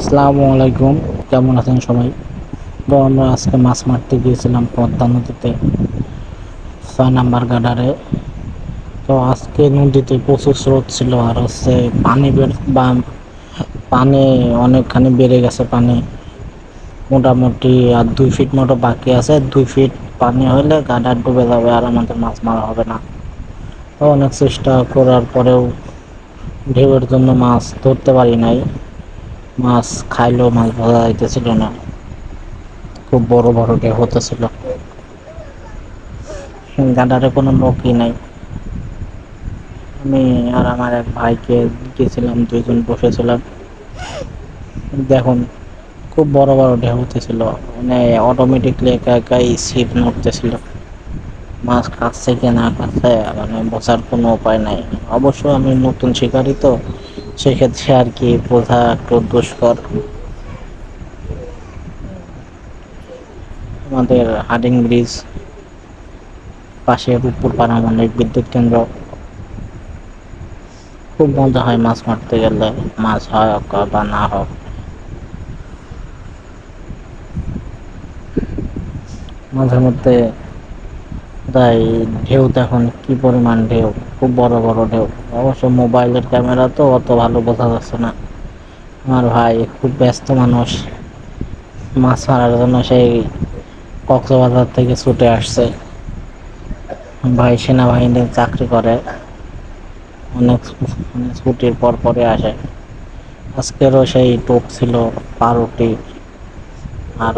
আসসালামু আলাইকুম। কেমন আছেন সবাই? তো আমরা আজকে মাছ মারতে গিয়েছিলাম পদ্মা নদীতে ছয় নাম্বার গাডারে তো আজকে নদীতে প্রচুর স্রোত ছিল আর হচ্ছে পানি বের, বা পানি অনেকখানি বেড়ে গেছে পানি। মোটামুটি আর দুই ফিট মতো বাকি আছে। দুই ফিট পানি হলে গাডার ডুবে যাবে আর আমাদের মাছ মারা হবে না। তো অনেক চেষ্টা করার পরেও ঢেউয়ের জন্য মাছ ধরতে পারি নাই। মাছ খাইলেও মাছ ভাজা যাইতেছিল না। খুব বড় বড় ঢেউ হতেছিল। গাডারে কোনো লোকই নাই। আমি আর আমার এক ভাইকে গেছিলাম, দুইজন বসেছিলাম। দেখুন, খুব বড় বড় ঢেউ হতেছিল। মানে অটোমেটিকলি একা একাই ছিপ নড়তেছিল মাছ খাচ্ছে কি না খাচ্ছে মানে বোঝার কোনো উপায় নাই। অবশ্য আমি নতুন শিকারি তো সেক্ষেত্রে আর কি বোঝা একটু দুষ্কর আমাদের হাডিং ব্রিজ, পাশে রূপপুর পারমাণবিক বিদ্যুৎ কেন্দ্র। খুব মজা হয়, মাছ মারতে গেলে মাছ হয় বা না হোক। মাঝে মধ্যে তাই ঢেউ এখন কি পরিমাণ ঢেউ? খুব বড় বড় ঢেউ। অবশ্য মোবাইলের ক্যামেরা তো অত ভালো বোঝা যাচ্ছে না। আমার ভাই খুব ব্যস্ত মানুষ। মাছ মারার জন্য সেই কক্সবাজার থেকে ছুটে আসছে। ভাই সেনাবাহিনীর চাকরি করে। অনেক ছুটির পর পরে আসে। আজকেরও সেই টোপ ছিল পাউরুটি আর